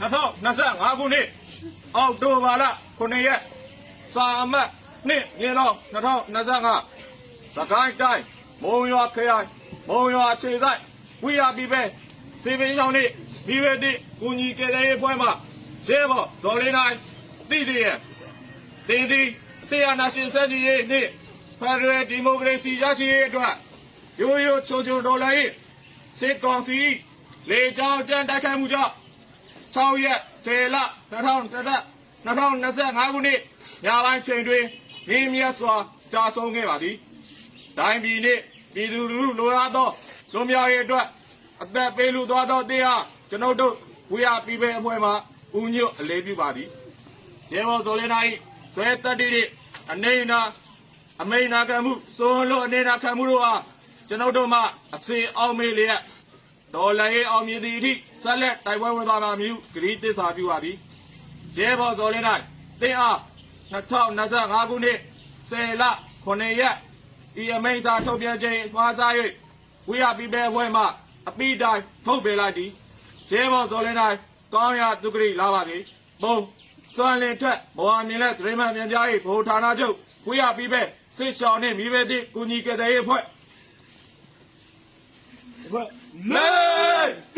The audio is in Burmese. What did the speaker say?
2025ခုနှစ်အောက်တိုဘာလ9ရက်စာအမတ်နှစ်မြေတော်2025သခိုင်းတိုင်းမုံရွာခရိုင်မုံရွာခြေဆိုင်ဝိရပြီပဲစေပင်ဆောင်နေဒီဝေတိကုညီကလေးရေးပွဲမှာရှေးဘော်ဇော်လေးနိုင်တိတိရဲ့တင်းဒီဆေးရနာရှင်စက်ကြီးရေးနှင့်ဖက်ဒရယ်ဒီမိုကရေစီရရှိရေးအတွက်ရိုးရိုးချိုချိုဒေါ်လာရေးစစ်ကောင်စီလေကြောင်းကြမ်းတိုက်ခိုက်မှုကြောင့် 6ရက်10လ2025ခုနှစ်ညပိုင်းချိန်တွင်ရင်းမြတ်စွာကြာဆုံးခဲ့ပါသည်။တိုင်းပြည်နှင့်ပြည်သူလူထုလိုလားသောလူမျိုးရေးအတွက်အသက်ပေးလူသွားသောတင်းအားကျွန်ုပ်တို့ဝေယပြည်ပဲအဖွဲ့မှဦးညွတ်အလေးပြုပါသည်။ရေဘော်ဇော်လင်းနိုင်ဇွဲတက်တိတိအနေနာအမိန်နာခံမှုစိုးလို့အနေနာခံမှုတို့အားကျွန်ုပ်တို့မှအစီအောင်မေးလျက် ဒေါ်လာရေးအောင်မြင်သည့်အထိဆက်လက်တိုက်ပွဲဝင်သွားပါမည်ဟုဂရီးသစ္စာပြုပါသည်ရဲဘော်ဇော်လင်းတိုင်းတင်းအား2025ခုနှစ်10လ9ရက်ဤအမိန့်စာထုတ်ပြန်ခြင်းမှားစား၍ဝိရပိပဲဘွဲမှအပိတိုင်းထုတ်ပေးလိုက်သည်ရဲဘော်ဇော်လင်းတိုင်းကောင်းရာသူဂရီလာပါသည်ဘုံစွမ်းလင်းထက်မော်အမြင်လက်ဒရမန်ပြန်ကြား၏ဗဟိုဌာနချုပ်ဝိရပိပဲစစ်ရှောင်းနှင့်မိဘသည့်ကုညီကတဲ့ရေးဖွဲ့ မဲယူ